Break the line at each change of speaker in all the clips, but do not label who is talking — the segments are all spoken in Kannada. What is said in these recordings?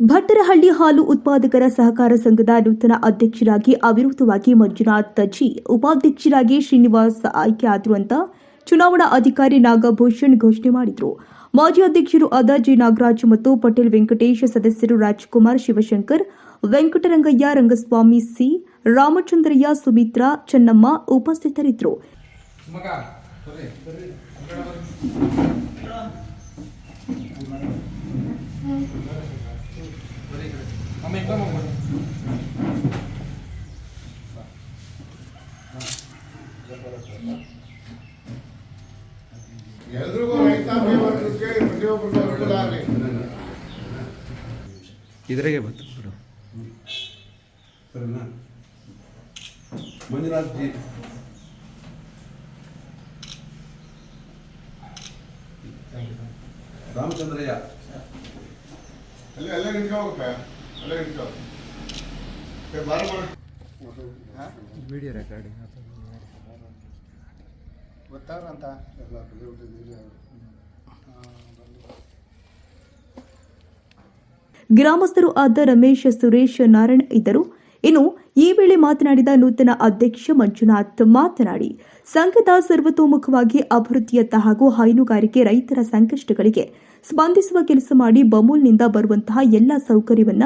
ಭಟ್ಟರಹಳ್ಳಿ ಹಾಲು ಉತ್ಪಾದಕರ ಸಹಕಾರ ಸಂಘದ ನೂತನ ಅಧ್ಯಕ್ಷರಾಗಿ ಅವಿರೋಧವಾಗಿ ಮಂಜುನಾಥ್ ದಜಿ ಉಪಾಧ್ಯಕ್ಷರಾಗಿ ಶ್ರೀನಿವಾಸ್ ಆಯ್ಕೆಯಾದರು ಅಂತ ಚುನಾವಣಾ ಅಧಿಕಾರಿ ನಾಗಭೂಷಣ್ ಘೋಷಣೆ ಮಾಡಿದರು. ಮಾಜಿ ಅಧ್ಯಕ್ಷರು ಆದ ಜಿ ನಾಗರಾಜ್ ಮತ್ತು ಪಟೇಲ್ ವೆಂಕಟೇಶ್, ಸದಸ್ಯರು ರಾಜ್ಕುಮಾರ್ ಶಿವಶಂಕರ್, ವೆಂಕಟರಂಗಯ್ಯ, ರಂಗಸ್ವಾಮಿ ಸಿ, ರಾಮಚಂದ್ರಯ್ಯ, ಸುಮಿತ್ರಾ, ಚೆನ್ನಮ್ಮ ಉಪಸ್ಥಿತರಿದ್ದರು
ಮಗ ಬರ್ರಿ ಬರ್ರಿ ಬರ್ರಿ ಈ ಕಡೆ. ಅಮ್ಮ ಎಲ್ಲರಿಗೂ ಕಡೆ ಹೋಗ್ಬಿಡು.
ಎಲ್ರಿಗೂ ರೈತ ಬೆಳೆವರ್ಗಕ್ಕೆ ಪ್ರತಿಯೊಬ್ಬರಿಗೂ ಅನುಕೂಲ ಆಗಲಿ
ಇದ್ರಾಗೆ ಬಂತು ಬಿಡು
ಸರಿನಾ ಮಂಜುನಾಥ್ ರಾಮಚಂದ್ರಯ್ಯ
ನಿಂತ್ಕೋಬೇಕ ನಿಂತ್ಕೋ ಬಾರ ಬಾರ.
ವಿಡಿಯೋ ರೆಕಾರ್ಡಿಂಗ್
ಗೊತ್ತಾಗ್ರಂತ ಎಲ್ಲ
ಗ್ರಾಮಸ್ಥರು ಆದ ರಮೇಶ್ ಸುರೇಶ್ ನಾರಾಯಣ್ ಇದ್ದರು. ಇನ್ನು ಈ ವೇಳೆ ಮಾತನಾಡಿದ ನೂತನ ಅಧ್ಯಕ್ಷ ಮಂಜುನಾಥ್ ಮಾತನಾಡಿ, ಸಂಘದ ಸರ್ವತೋಮುಖವಾಗಿ ಅಭಿವೃದ್ಧಿಯತ್ತ ಹಾಗೂ ಹೈನುಗಾರಿಕೆ ರೈತರ ಸಂಕಷ್ಟಗಳಿಗೆ ಸ್ಪಂದಿಸುವ ಕೆಲಸ ಮಾಡಿ ಬಮೂಲ್ನಿಂದ ಬರುವಂತಹ ಎಲ್ಲ ಸೌಕರ್ಯವನ್ನ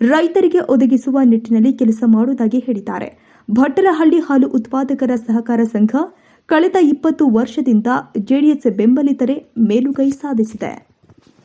ರೈತರಿಗೆ ಒದಗಿಸುವ ನಿಟ್ಟಿನಲ್ಲಿ ಕೆಲಸ ಮಾಡುವುದಾಗಿ ಹೇಳಿದ್ದಾರೆ. ಭಟ್ಟರಹಳ್ಳಿ ಹಾಲು ಉತ್ಪಾದಕರ ಸಹಕಾರ ಸಂಘ ಕಳೆದ ಇಪ್ಪತ್ತು ವರ್ಷದಿಂದ ಜೆಡಿಎಸ್ ಬೆಂಬಲಿತರೆ ಮೇಲುಗೈ ಸಾಧಿಸಿದೆ.